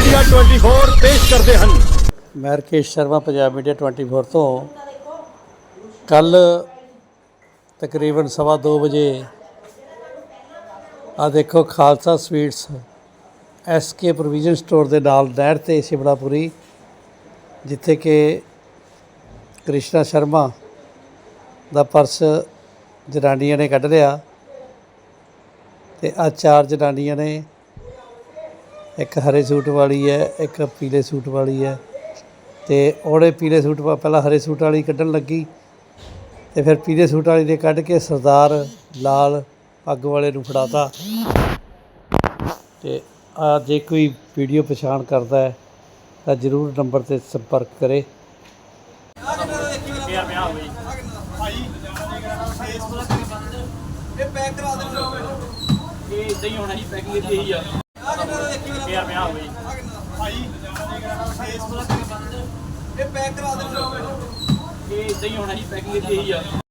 Media 24 ਪੇਸ਼ ਕਰਦੇ ਹਨ। ਮੈਂ ਰਕੇਸ਼ ਸ਼ਰਮਾ, ਪੰਜਾਬ ਮੀਡੀਆ 24 ਤੋਂ। ਕੱਲ ਤਕਰੀਬਨ ਸਵਾ ਦੋ ਵਜੇ ਆ ਦੇਖੋ Khalsa sweets SK provision store ਦੇ ਨਾਲ ਨਹਿਰ ਤੇ ਸ਼ਿਮਲਾਪੁਰੀ, ਜਿੱਥੇ ਕਿ ਕ੍ਰਿਸ਼ਨਾ ਸ਼ਰਮਾ ਦਾ ਪਰਸ ਜਨਾਨੀਆਂ ਨੇ ਕੱਢ ਲਿਆ। ਤੇ ਆ ਚਾਰ ਜਨਾਨੀਆਂ ਨੇ ਇੱਕ ਹਰੇ ਸੂਟ ਵਾਲੀ ਹੈ ਇੱਕ ਪੀਲੇ ਸੂਟ ਵਾਲੀ ਹੈ ਤੇ ਉਹਨੇ ਪੀਲੇ ਸੂਟ ਪਾ ਪਹਿਲਾਂ ਹਰੇ ਸੂਟ ਵਾਲੀ ਕੱਢਣ ਲੱਗੀ ਤੇ ਫਿਰ ਪੀਲੇ ਸੂਟ ਵਾਲੀ ਨੇ ਕੱਢ ਕੇ ਸਰਦਾਰ ਲਾਲ ਪੱਗ ਵਾਲੇ ਨੂੰ ਫੜਾਤਾ। ਤੇ ਆ ਜੇ ਕੋਈ ਵੀਡੀਓ ਪਛਾਣ ਕਰਦਾ ਹੈ ਤਾਂ ਜ਼ਰੂਰ ਨੰਬਰ ਤੇ ਸੰਪਰਕ ਕਰੇ। ਇਹ ਇਦਾਂ ਹੀ। ਹੋਣਾ ਜੀ ਪੈਕਿੰਗ ਇਹੀ ਆ। ਪਿਆ ਪਿਆ ਹੋਵੇ ਇਹ ਇਦਾਂ ਹੀ। ਹੋਣਾ ਜੀ ਪੈਕਿੰਗ ਇਹੀ ਆ।